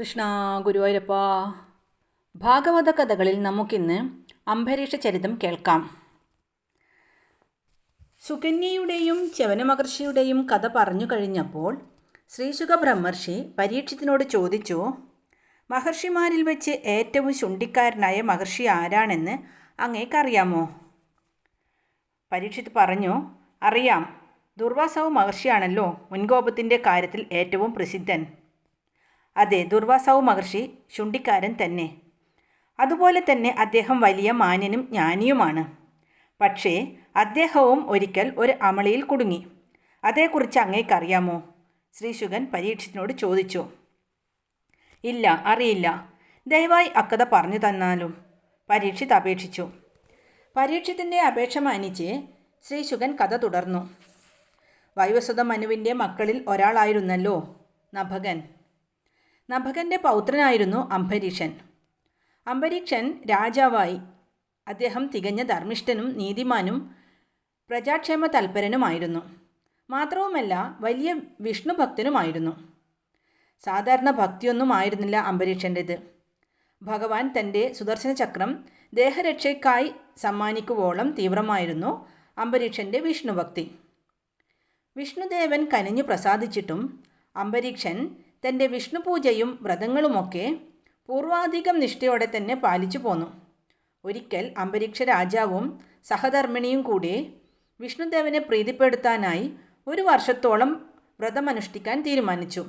കൃഷ്ണ ഗുരുവായൂരപ്പ. ഭാഗവത കഥകളിൽ നമുക്കിന്ന് അംബരീഷ ചരിതം കേൾക്കാം. സുകന്യയുടെയും ചവനമഹർഷിയുടെയും കഥ പറഞ്ഞു കഴിഞ്ഞപ്പോൾ ശ്രീശുഖ ബ്രഹ്മർഷി പരീക്ഷത്തിനോട് ചോദിച്ചു മഹർഷിമാരിൽ വെച്ച് ഏറ്റവും ശുണ്ടിക്കാരനായ മഹർഷി ആരാണെന്ന് അങ്ങേക്കറിയാമോ? പരീക്ഷിത് പറഞ്ഞു അറിയാം. ദുർവാസവ് മഹർഷിയാണല്ലോ മുൻകോപത്തിന്റെ കാര്യത്തിൽ ഏറ്റവും പ്രസിദ്ധൻ. അതെ ദുർവാസാവ് മഹർഷി ശുണ്ടിക്കാരൻ തന്നെ. അതുപോലെ തന്നെ അദ്ദേഹം വലിയ മാന്യനും ജ്ഞാനിയുമാണ്. പക്ഷേ അദ്ദേഹവും ഒരിക്കൽ ഒരു അമളിയിൽ കുടുങ്ങി. അതേക്കുറിച്ച് അങ്ങേക്കറിയാമോ? ശ്രീശുഗൻ പരീക്ഷത്തിനോട് ചോദിച്ചു. ഇല്ല അറിയില്ല. ദയവായി അക്കഥ പറഞ്ഞു തന്നാലും. പരീക്ഷിത് അപേക്ഷിച്ചു. പരീക്ഷത്തിന്റെ അപേക്ഷ മാനിച്ച് ശ്രീശുഗൻ കഥ തുടർന്നു. വൈവസ്വത മനുവിന്റെ മക്കളിൽ ഒരാളായിരുന്നല്ലോ നഭകൻ. നഭകന്റെ പൗത്രനായിരുന്നു അംബരീഷൻ അംബരീക്ഷൻ രാജാവായി. അദ്ദേഹം തികഞ്ഞ ധർമ്മിഷ്ഠനും നീതിമാനും പ്രജാക്ഷേമ തൽപരനുമായിരുന്നു. മാത്രവുമല്ല വലിയ വിഷ്ണു ഭക്തനുമായിരുന്നു. സാധാരണ ഭക്തിയൊന്നും ആയിരുന്നില്ല അംബരീഷന്റേത് ഭഗവാൻ തന്റെ സുദർശന ചക്രം ദേഹരക്ഷയ്ക്കായി സമ്മാനിക്കുവോളം തീവ്രമായിരുന്നു അംബരീഷന്റെ വിഷ്ണുഭക്തി. വിഷ്ണുദേവൻ കനിഞ്ഞു പ്രസാദിച്ചിട്ടും അംബരീക്ഷൻ തന്റെ വിഷ്ണുപൂജയും വ്രതങ്ങളുമൊക്കെ പൂർവാധികം നിഷ്ഠയോടെ തന്നെ പാലിച്ചു പോന്നു. ഒരിക്കൽ അംബരീക്ഷ രാജാവും സഹധർമ്മിണിയും കൂടെ വിഷ്ണുദേവനെ പ്രീതിപ്പെടുത്താനായി ഒരു വർഷത്തോളം വ്രതമനുഷ്ഠിക്കാൻ തീരുമാനിച്ചു.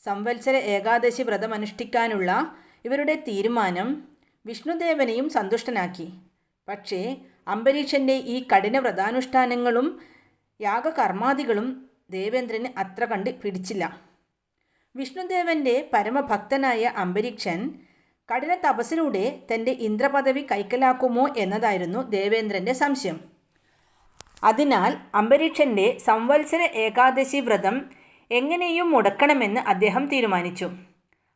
സംവത്സര ഏകാദശി വ്രതമനുഷ്ഠിക്കാനുള്ള ഇവരുടെ തീരുമാനം വിഷ്ണുദേവനെയും സന്തുഷ്ടനാക്കി. പക്ഷേ അംബരീഷന്റെ ഈ കഠിന വ്രതാനുഷ്ഠാനങ്ങളും യാഗകർമാദികളും ദേവേന്ദ്രന് അത്ര കണ്ട് പിടിച്ചില്ല. വിഷ്ണുദേവന്റെ പരമഭക്തനായ അംബരീക്ഷൻ കഠിന തപസ്സിലൂടെ തന്റെ ഇന്ദ്രപദവി കൈക്കലാക്കുമോ എന്നതായിരുന്നു ദേവേന്ദ്രന്റെ സംശയം. അതിനാൽ അംബരീക്ഷന്റെ സംവത്സര ഏകാദശി വ്രതം എങ്ങനെയും മുടക്കണമെന്ന് അദ്ദേഹം തീരുമാനിച്ചു.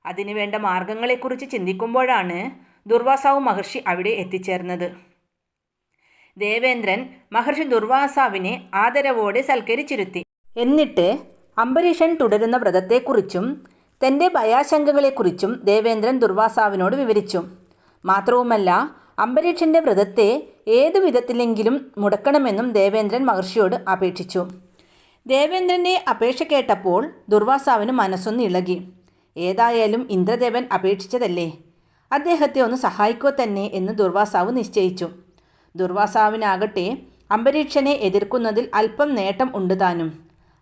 അതിനുവേണ്ട മാർഗങ്ങളെക്കുറിച്ച് ചിന്തിക്കുമ്പോഴാണ് ദുർവാസാവ് മഹർഷി അവിടെ എത്തിച്ചേർന്നത്. ദേവേന്ദ്രൻ മഹർഷി ദുർവാസാവിനെ ആദരവോടെ സൽക്കരിച്ചിരുത്തി. എന്നിട്ട് അംബരീഷൻ തുടരുന്ന വ്രതത്തെക്കുറിച്ചും തന്റെ ഭയാശങ്കകളെക്കുറിച്ചും ദേവേന്ദ്രൻ ദുർവാസാവിനോട് വിവരിച്ചു. മാത്രവുമല്ല അംബരീഷന്റെ വ്രതത്തെ ഏതു വിധത്തിലെങ്കിലും മുടക്കണമെന്നും ദേവേന്ദ്രൻ മഹർഷിയോട് അപേക്ഷിച്ചു. ദേവേന്ദ്രന്റെ അപേക്ഷ കേട്ടപ്പോൾ ദുർവാസാവിന് മനസ്സൊന്ന് ഇളകി. ഏതായാലും ഇന്ദ്രദേവൻ അപേക്ഷിച്ചതല്ലേ? അദ്ദേഹത്തെ ഒന്ന് സഹായിക്കുക തന്നെ എന്ന് ദുർവാസാവ് നിശ്ചയിച്ചു. ദുർവാസാവിനാകട്ടെ അംബരീക്ഷനെ എതിർക്കുന്നതിൽ അല്പം നേട്ടം ഉണ്ട് താനും.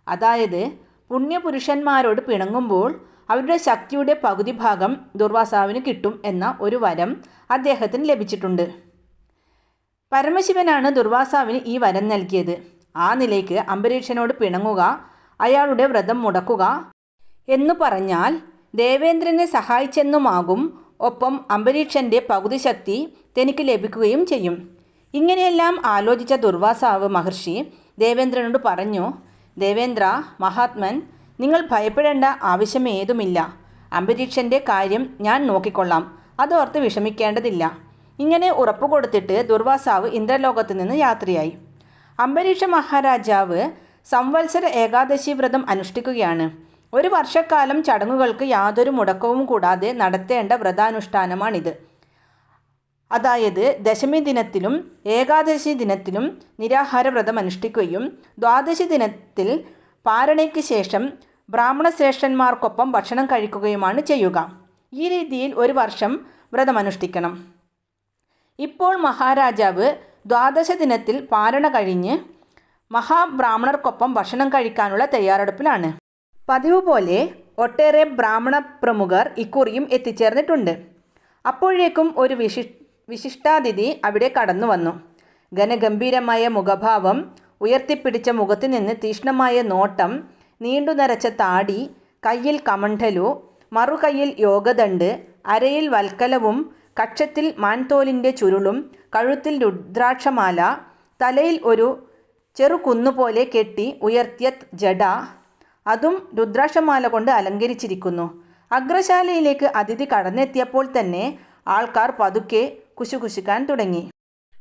അതായത് പുണ്യപുരുഷന്മാരോട് പിണങ്ങുമ്പോൾ അവരുടെ ശക്തിയുടെ പകുതി ഭാഗം ദുർവാസാവിന് കിട്ടും എന്ന ഒരു വരം അദ്ദേഹത്തിന് ലഭിച്ചിട്ടുണ്ട്. പരമശിവനാണ് ദുർവാസാവിന് ഈ വരം നൽകിയത്. ആ നിലയ്ക്ക് അംബരീക്ഷനോട് പിണങ്ങുക അയാളുടെ വ്രതം മുടക്കുക എന്നു പറഞ്ഞാൽ ദേവേന്ദ്രനെ സഹായിച്ചെന്നുമാകും ഒപ്പം അംബരീക്ഷന്റെ പകുതി ശക്തി തനിക്ക് ലഭിക്കുകയും ചെയ്യും. ഇങ്ങനെയെല്ലാം ആലോചിച്ച ദുർവാസാവ് മഹർഷി ദേവേന്ദ്രനോട് പറഞ്ഞു ദേവേന്ദ്ര മഹാത്മൻ നിങ്ങൾ ഭയപ്പെടേണ്ട ആവശ്യമേതുമില്ല അംബരീക്ഷന്റെ കാര്യം ഞാൻ നോക്കിക്കൊള്ളാം. അതോർത്ത് വിഷമിക്കേണ്ടതില്ല. ഇങ്ങനെ ഉറപ്പു കൊടുത്തിട്ട് ദുർവാസാവ് ഇന്ദ്രലോകത്ത് നിന്ന് യാത്രയായി. അംബരീഷ മഹാരാജാവ് സംവത്സര ഏകാദശി വ്രതം അനുഷ്ഠിക്കുകയാണ്. ഒരു വർഷക്കാലം ചടങ്ങുകൾക്ക് യാതൊരു മുടക്കവും കൂടാതെ നടത്തേണ്ട വ്രതാനുഷ്ഠാനമാണിത്. അതായത് ദശമി ദിനത്തിലും ഏകാദശി ദിനത്തിലും നിരാഹാര വ്രതം അനുഷ്ഠിക്കുകയും ദ്വാദശി ദിനത്തിൽ പാരണയ്ക്ക് ശേഷം ബ്രാഹ്മണശ്രേഷ്ഠന്മാർക്കൊപ്പം ഭക്ഷണം കഴിക്കുകയുമാണ് ചെയ്യുക. ഈ രീതിയിൽ ഒരു വർഷം വ്രതമനുഷ്ഠിക്കണം. ഇപ്പോൾ മഹാരാജാവ് ദ്വാദശ ദിനത്തിൽ പാരണ കഴിഞ്ഞ് മഹാബ്രാഹ്മണർക്കൊപ്പം ഭക്ഷണം കഴിക്കാനുള്ള തയ്യാറെടുപ്പിലാണ്. പതിവ് പോലെ ഒട്ടേറെ ബ്രാഹ്മണ പ്രമുഖർ ഇക്കുറിയും എത്തിച്ചേർന്നിട്ടുണ്ട്. അപ്പോഴേക്കും ഒരു വിശി വിശിഷ്ടാതിഥി അവിടെ കടന്നു വന്നു. ഘനഗംഭീരമായ മുഖഭാവം ഉയർത്തിപ്പിടിച്ച മുഖത്തു നിന്ന് തീഷ്ണമായ നോട്ടം നീണ്ടു നരച്ച താടി കയ്യിൽ കമണ്ഠലു മറുകൈയിൽ യോഗദണ്ട് അരയിൽ വൽക്കലവും കക്ഷത്തിൽ മാൻതോലിന്റെ ചുരുളും കഴുത്തിൽ രുദ്രാക്ഷമാല തലയിൽ ഒരു ചെറുകുന്നുപോലെ കെട്ടി ഉയർത്തിയ ജഡ അതും രുദ്രാക്ഷമാല കൊണ്ട് അലങ്കരിച്ചിരിക്കുന്നു. അഗ്രശാലയിലേക്ക് അതിഥി കടന്നെത്തിയപ്പോൾ തന്നെ ആൾക്കാർ പതുക്കെ കുശുകുശുക്കാൻ തുടങ്ങി.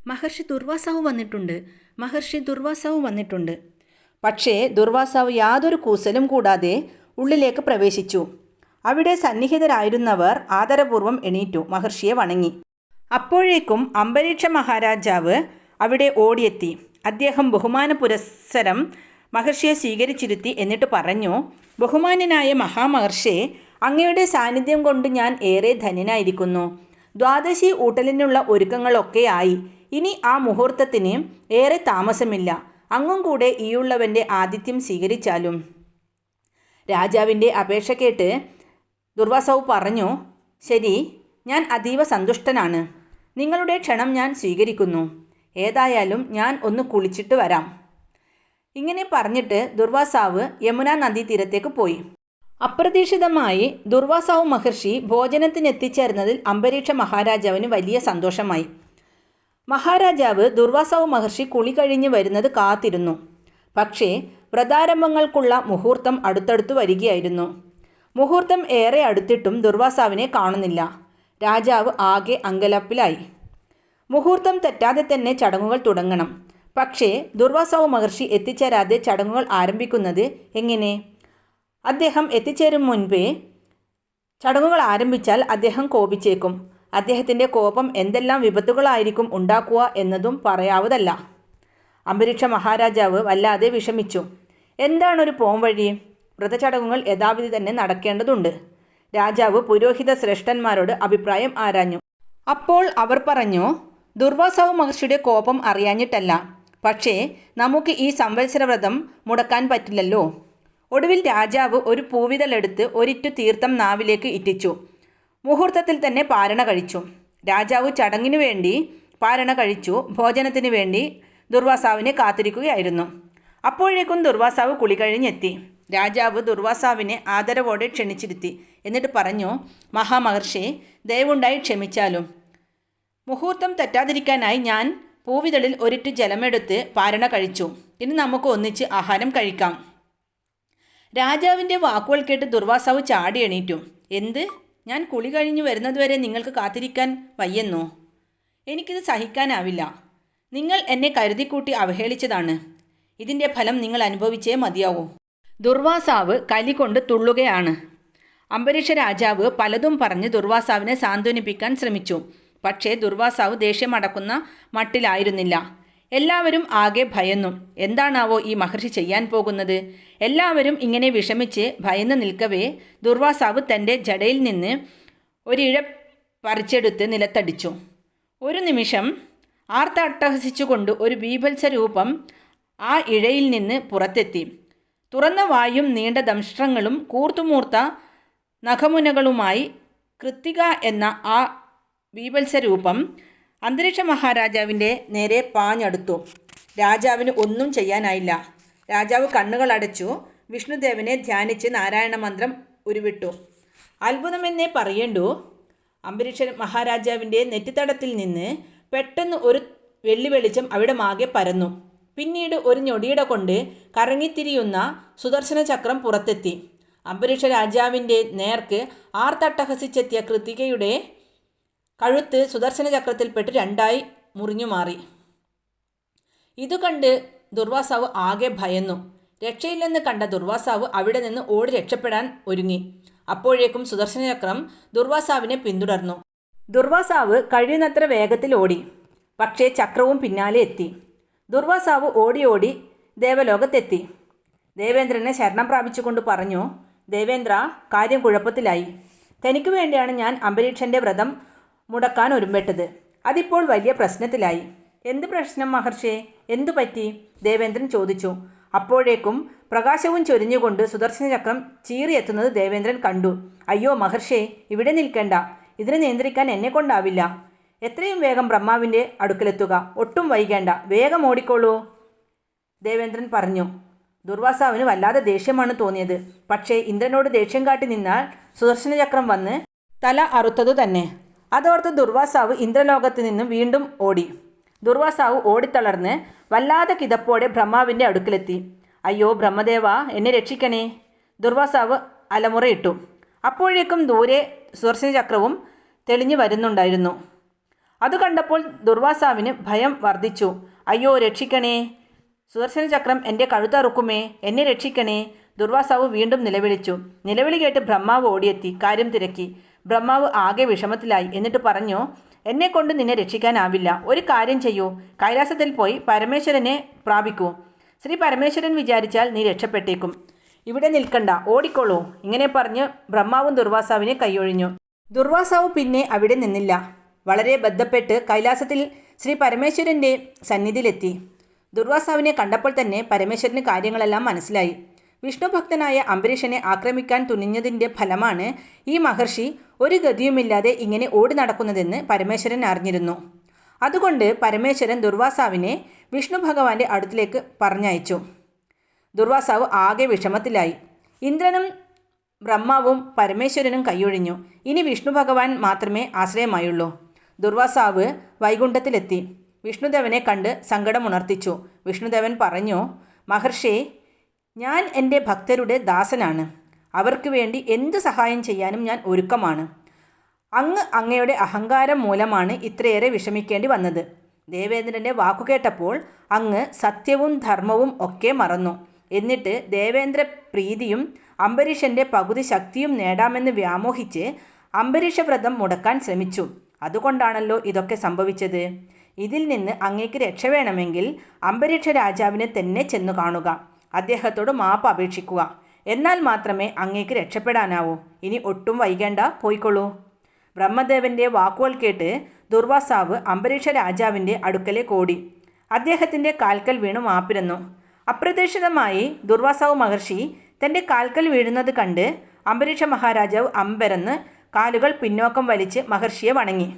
മഹർഷി ദുർവാസാവ് വന്നിട്ടുണ്ട്. മഹർഷി ദുർവാസാവ് വന്നിട്ടുണ്ട്. പക്ഷേ ദുർവാസാവ് യാതൊരു കൂസലും കൂടാതെ ഉള്ളിലേക്ക് പ്രവേശിച്ചു. അവിടെ സന്നിഹിതരായിരുന്നവർ ആദരപൂർവം എണീറ്റു. മഹർഷിയെ വണങ്ങി. അപ്പോഴേക്കും അംബരീക്ഷ മഹാരാജാവ് അവിടെ ഓടിയെത്തി. അദ്ദേഹം ബഹുമാന പുരസ്സരം മഹർഷിയെ സ്വീകരിച്ചിരുത്തി എന്നിട്ട് പറഞ്ഞു ബഹുമാനനായ മഹാമഹർഷിയെ അങ്ങയുടെ സാന്നിധ്യം കൊണ്ട് ഞാൻ ഏറെ ധന്യനായിരിക്കുന്നു. ദ്വാദശി ഊട്ടലിനുള്ള ഒരുക്കങ്ങളൊക്കെയായി. ഇനി ആ മുഹൂർത്തത്തിന് ഏറെ താമസമില്ല. അങ്ങും കൂടെ ഈയുള്ളവന്റെ ആതിഥ്യം സ്വീകരിച്ചാലും. രാജാവിന്റെ അപേക്ഷ കേട്ട് ദുർവാസവ് പറഞ്ഞു ശരി ഞാൻ അതീവ സന്തുഷ്ടനാണ്. നിങ്ങളുടെ ക്ഷണം ഞാൻ സ്വീകരിക്കുന്നു. ഏതായാലും ഞാൻ ഒന്ന് കുളിച്ചിട്ട് വരാം. ഇങ്ങനെ പറഞ്ഞിട്ട് ദുർവാസാവ് യമുന നദീതീരത്തേക്ക് പോയി. അപ്രതീക്ഷിതമായി ദുർവാസാവ് മഹർഷി ഭോജനത്തിന് എത്തിച്ചേർന്നതിൽ അംബരീക്ഷ മഹാരാജാവിന് വലിയ സന്തോഷമായി. മഹാരാജാവ് ദുർവാസാവ് മഹർഷി കുളി കഴിഞ്ഞ് വരുന്നത് കാത്തിരുന്നു. പക്ഷേ വ്രതാരംഭങ്ങൾക്കുള്ള മുഹൂർത്തം അടുത്തടുത്ത് വരികയായിരുന്നു. മുഹൂർത്തം ഏറെ അടുത്തിട്ടും ദുർവാസാവിനെ കാണുന്നില്ല. രാജാവ് ആകെ അങ്കലപ്പിലായി. മുഹൂർത്തം തെറ്റാതെ തന്നെ ചടങ്ങുകൾ തുടങ്ങണം. പക്ഷേ ദുർവാസാവ് മഹർഷി എത്തിച്ചേരാതെ ചടങ്ങുകൾ ആരംഭിക്കുന്നത് എങ്ങനെ? അദ്ദേഹം എത്തിച്ചേരും മുൻപേ ചടങ്ങുകൾ ആരംഭിച്ചാൽ അദ്ദേഹം കോപിച്ചേക്കും. അദ്ദേഹത്തിന്റെ കോപം എന്തെല്ലാം വിപത്തുകളായിരിക്കും ഉണ്ടാക്കുക എന്നതും പറയാവതല്ല. അംബരീക്ഷ മഹാരാജാവ് വല്ലാതെ വിഷമിച്ചു. എന്താണൊരു പോംവഴി വ്രതചടങ്ങുകൾ യഥാവിധി തന്നെ നടക്കേണ്ടതുണ്ട് രാജാവ് പുരോഹിത ശ്രേഷ്ഠന്മാരോട് അഭിപ്രായം ആരാഞ്ഞു. അപ്പോൾ അവർ പറഞ്ഞു ദുർവാസാവ് മഹർഷിയുടെ കോപം അറിയാഞ്ഞിട്ടല്ല. പക്ഷേ നമുക്ക് ഈ സംവത്സര വ്രതം മുടക്കാൻ പറ്റില്ലല്ലോ. ഒടുവിൽ രാജാവ് ഒരു പൂവിതലെടുത്ത് ഒരിറ്റു തീർത്ഥം നാവിലേക്ക് ഇറ്റിച്ചു. മുഹൂർത്തത്തിൽ തന്നെ പാരണ കഴിച്ചു. രാജാവ് ചടങ്ങിനു വേണ്ടി പാരണ കഴിച്ചു. ഭോജനത്തിന് വേണ്ടി ദുർവാസാവിനെ കാത്തിരിക്കുകയായിരുന്നു. അപ്പോഴേക്കും ദുർവാസാവ് കുളി കഴിഞ്ഞെത്തി. രാജാവ് ദുർവാസാവിനെ ആദരവോടെ ക്ഷണിച്ചിരുത്തി. എന്നിട്ട് പറഞ്ഞു മഹാമഹർഷി ദയവുണ്ടായി ക്ഷമിച്ചാലും. മുഹൂർത്തം തെറ്റാതിരിക്കാനായി ഞാൻ പൂവിതളിൽ ഒരിറ്റു ജലമെടുത്ത് പാരണ കഴിച്ചു. ഇനി നമുക്ക് ഒന്നിച്ച് ആഹാരം കഴിക്കാം. രാജാവിന്റെ വാക്കുകൾ കേട്ട് ദുർവാസാവ് ചാടി എണീറ്റു. എന്ത്? ഞാൻ കുളി കഴിഞ്ഞു വരുന്നതുവരെ നിങ്ങൾക്ക് കാത്തിരിക്കാൻ വയ്യെന്നോ? എനിക്കിത് സഹിക്കാനാവില്ല. നിങ്ങൾ എന്നെ കരുതിക്കൂട്ടി അവഹേളിച്ചതാണ്. ഇതിന്റെ ഫലം നിങ്ങൾ അനുഭവിച്ചേ മതിയാവൂ. ദുർവാസാവ് കലി കൊണ്ട് തുള്ളുകയാണ്. അംബരീഷ രാജാവ് പലതും പറഞ്ഞ് ദുർവാസാവിനെ സാന്ത്വനിപ്പിക്കാൻ ശ്രമിച്ചു. പക്ഷേ ദുർവാസാവ് ദേഷ്യമടക്കുന്ന മട്ടിലായിരുന്നില്ല. എല്ലാവരും ആകെ ഭയന്നു. എന്താണാവോ ഈ മഹർഷി ചെയ്യാൻ പോകുന്നത്? എല്ലാവരും ഇങ്ങനെ വിഷമിച്ച് ഭയന്ന് നിൽക്കവേ ദുർവാസാവ് തന്റെ ജടയിൽ നിന്ന് ഒരിഴ പറിച്ചെടുത്ത് നിലത്തടിച്ചു. ഒരു നിമിഷം ആർത്തട്ടഹസിച്ചുകൊണ്ട് ഒരു ബീഭത്സ രൂപം ആ ഇഴയിൽ നിന്ന് പുറത്തെത്തി. തുറന്ന വായും നീണ്ട ദംഷ്ട്രങ്ങളും കൂർത്തുമൂർത്ത നഖമുനകളുമായി കൃത്തിക എന്ന ആ ബീഭത്സ രൂപം അന്തരീക്ഷ മഹാരാജാവിന്റെ നേരെ പാഞ്ഞടുത്തു. രാജാവിന് ഒന്നും ചെയ്യാനായില്ല. രാജാവ് കണ്ണുകൾ അടച്ചു വിഷ്ണുദേവനെ ധ്യാനിച്ച് നാരായണ മന്ത്രം ഉരുവിട്ടു. അത്ഭുതമെന്നേ പറയേണ്ടൂ. അംബരീഷ മഹാരാജാവിന്റെ നെറ്റിത്തടത്തിൽ നിന്ന് പെട്ടെന്ന് ഒരു വെള്ളി വെളിച്ചം അവിടെ മാകെ പരന്നു. പിന്നീട് ഒരു ഞൊടിയുടെ കൊണ്ട് കറങ്ങിത്തിരിയുന്ന സുദർശന ചക്രം പുറത്തെത്തി. അംബരീഷ രാജാവിന്റെ നേർക്ക് ആർത്തട്ടഹസിച്ചെത്തിയ കൃതികയുടെ കഴുത്ത് സുദർശന ചക്രത്തിൽപ്പെട്ട് രണ്ടായി മുറിഞ്ഞു മാറി. ഇതു കണ്ട് ദുർവാസാവ് ആകെ ഭയന്നു. രക്ഷയില്ലെന്ന് കണ്ട ദുർവാസാവ് അവിടെ നിന്ന് ഓടി രക്ഷപ്പെടാൻ ഒരുങ്ങി. അപ്പോഴേക്കും സുദർശനചക്രം ദുർവാസാവിനെ പിന്തുടർന്നു. ദുർവാസാവ് കഴിയുന്നത്ര വേഗത്തിൽ ഓടി. പക്ഷേ ചക്രവും പിന്നാലെ എത്തി. ദുർവാസാവ് ഓടി ഓടി ദേവലോകത്തെത്തി. ദേവേന്ദ്രനെ ശരണം പ്രാപിച്ചുകൊണ്ട് പറഞ്ഞു ദേവേന്ദ്ര കാര്യം കുഴപ്പത്തിലായി. തനിക്ക് വേണ്ടിയാണ് ഞാൻ അംബരീക്ഷന്റെ വ്രതം മുടക്കാൻ ഒരുമ്പെട്ടത്. അതിപ്പോൾ വലിയ പ്രശ്നത്തിലായി. എന്ത് പ്രശ്നം മഹർഷേ? എന്തു പറ്റി? ദേവേന്ദ്രൻ ചോദിച്ചു. അപ്പോഴേക്കും പ്രകാശവും ചൊരിഞ്ഞുകൊണ്ട് സുദർശന ചക്രം ചീറിയെത്തുന്നത് ദേവേന്ദ്രൻ കണ്ടു. അയ്യോ മഹർഷേ ഇവിടെ നിൽക്കേണ്ട. ഇതിനെ നിയന്ത്രിക്കാൻ എന്നെ കൊണ്ടാവില്ല. എത്രയും വേഗം ബ്രഹ്മാവിന്റെ അടുക്കലെത്തുക. ഒട്ടും വൈകേണ്ട. വേഗം ഓടിക്കോളൂ. ദേവേന്ദ്രൻ പറഞ്ഞു. ദുർവാസാവിന് വല്ലാതെ ദേഷ്യമാണ് തോന്നിയത്. പക്ഷേ ഇന്ദ്രനോട് ദേഷ്യം കാട്ടി നിന്നാൽ സുദർശന ചക്രം വന്ന് തല അറുത്തതു തന്നെ അതോർത്ത് ദുർവാസാവ് ഇന്ദ്രലോകത്ത് നിന്നും വീണ്ടും ഓടി. ദുർവാസാവ് ഓടിത്തളർന്ന് വല്ലാതെ കിതപ്പോടെ ബ്രഹ്മാവിന്റെ അടുക്കിലെത്തി. അയ്യോ ബ്രഹ്മദേവ എന്നെ രക്ഷിക്കണേ ദുർവാസാവ് അലമുറയിട്ടു. അപ്പോഴേക്കും ദൂരെ സുദർശന ചക്രവും തെളിഞ്ഞു വരുന്നുണ്ടായിരുന്നു. അത് കണ്ടപ്പോൾ ദുർവാസാവിന് ഭയം വർദ്ധിച്ചു. അയ്യോ രക്ഷിക്കണേ സുദർശന ചക്രം എന്റെ കഴുത്തറുക്കുമേ എന്നെ രക്ഷിക്കണേ ദുർവാസാവ് വീണ്ടും നിലവിളിച്ചു. നിലവിളി കേട്ട് ബ്രഹ്മാവ് ഓടിയെത്തി കാര്യം തിരക്കി. ബ്രഹ്മാവ് ആകെ വിഷമത്തിലായി. എന്നിട്ട് പറഞ്ഞു എന്നെ കൊണ്ട് നിന്നെ രക്ഷിക്കാനാവില്ല. ഒരു കാര്യം ചെയ്യൂ. കൈലാസത്തിൽ പോയി പരമേശ്വരനെ പ്രാപിക്കൂ. ശ്രീ പരമേശ്വരൻ വിചാരിച്ചാൽ നീ രക്ഷപ്പെട്ടേക്കും. ഇവിടെ നിൽക്കണ്ട. ഓടിക്കോളൂ. ഇങ്ങനെ പറഞ്ഞ് ബ്രഹ്മാവും ദുർവാസാവിനെ കൈയൊഴിഞ്ഞു. ദുർവാസാവ് പിന്നെ അവിടെ നിന്നില്ല. വളരെ ബന്ധപ്പെട്ട് കൈലാസത്തിൽ ശ്രീ പരമേശ്വരന്റെ സന്നിധിയിലെത്തി. ദുർവാസാവിനെ കണ്ടപ്പോൾ തന്നെ പരമേശ്വരന് കാര്യങ്ങളെല്ലാം മനസ്സിലായി. വിഷ്ണു ഭക്തനായ അംബരീഷനെ ആക്രമിക്കാൻ തുനിഞ്ഞതിന്റെ ഫലമാണ് ഈ മഹർഷി ഒരു ഗതിയുമില്ലാതെ ഇങ്ങനെ ഓടി നടക്കുന്നതെന്ന് പരമേശ്വരൻ അറിഞ്ഞിരുന്നു. അതുകൊണ്ട് പരമേശ്വരൻ ദുർവാസാവിനെ വിഷ്ണു ഭഗവാന്റെ അടുത്തിലേക്ക് പറഞ്ഞയച്ചു. ദുർവാസാവ് ആകെ വിഷമത്തിലായി. ഇന്ദ്രനും ബ്രഹ്മാവും പരമേശ്വരനും കൈയൊഴിഞ്ഞു. ഇനി വിഷ്ണു ഭഗവാൻ മാത്രമേ ആശ്രയമായുള്ളൂ. ദുർവാസാവ് വൈകുണ്ഠത്തിലെത്തി. വിഷ്ണുദേവനെ കണ്ട് സങ്കടമുണർത്തിച്ചു. വിഷ്ണുദേവൻ പറഞ്ഞു മഹർഷേ ഞാൻ എന്റെ ഭക്തരുടെ ദാസനാണ്. അവർക്ക് വേണ്ടി എന്ത് സഹായം ചെയ്യാനും ഞാൻ ഒരുക്കമാണ്. അങ്ങ് അങ്ങയുടെ അഹങ്കാരം മൂലമാണ് ഇത്രയേറെ വിഷമിക്കേണ്ടി വന്നത്. ദേവേന്ദ്രന്റെ വാക്കുകേട്ടപ്പോൾ അങ്ങ് സത്യവും ധർമ്മവും ഒക്കെ മറന്നു. എന്നിട്ട് ദേവേന്ദ്ര പ്രീതിയും അംബരീഷന്റെ പകുതി ശക്തിയും നേടാമെന്ന് വ്യാമോഹിച്ച് അംബരീഷ വ്രതം മുടക്കാൻ ശ്രമിച്ചു. അതുകൊണ്ടാണല്ലോ ഇതൊക്കെ സംഭവിച്ചത്. ഇതിൽ നിന്ന് അങ്ങേക്ക് രക്ഷ വേണമെങ്കിൽ അംബരീക്ഷ രാജാവിനെ തന്നെ ചെന്നു കാണുക. അദ്ദേഹത്തോട് മാപ്പ് അപേക്ഷിക്കുക. എന്നാൽ മാത്രമേ അങ്ങേക്ക് രക്ഷപ്പെടാനാവൂ. ഇനി ഒട്ടും വൈകേണ്ട. പോയിക്കൊള്ളൂ. ബ്രഹ്മദേവന്റെ വാക്കുകൾ കേട്ട് ദുർവാസാവ് അംബരീഷ രാജാവിന്റെ അടുക്കലേക്ക് ഓടി അദ്ദേഹത്തിന്റെ കാൽക്കൽ വീണു മാപ്പിരുന്നു. അപ്രതീക്ഷിതമായി ദുർവാസാവ് മഹർഷി തന്റെ കാൽക്കൽ വീഴുന്നത് കണ്ട് അംബരീഷ മഹാരാജാവ് അമ്പരന്ന് കാലുകൾ പിന്നോക്കം വലിച്ച് മഹർഷിയെ വണങ്ങി.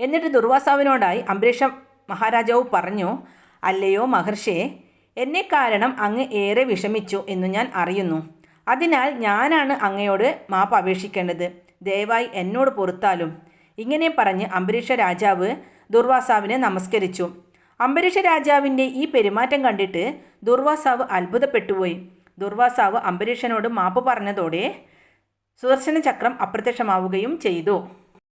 എന്നിട്ട് ദുർവാസാവിനോടായി അംബരീഷ മഹാരാജാവ് പറഞ്ഞു അല്ലയോ മഹർഷിയെ എന്നെ കാരണം അങ്ങ് ഏറെ വിഷമിച്ചു എന്ന് ഞാൻ അറിയുന്നു. അതിനാൽ ഞാനാണ് അങ്ങയോട് മാപ്പ് അപേക്ഷിക്കേണ്ടത്. ദയവായി എന്നോട് പൊറുത്താലും. ഇങ്ങനെ പറഞ്ഞ് അംബരീഷ രാജാവ് ദുർവാസാവിനെ നമസ്കരിച്ചു. അംബരീഷ രാജാവിന്റെ ഈ പെരുമാറ്റം കണ്ടിട്ട് ദുർവാസാവ് അത്ഭുതപ്പെട്ടുപോയി. ദുർവാസാവ് അംബരീഷനോട് മാപ്പ് പറഞ്ഞതോടെ സുദർശന ചക്രം അപ്രത്യക്ഷമാവുകയും ചെയ്തു.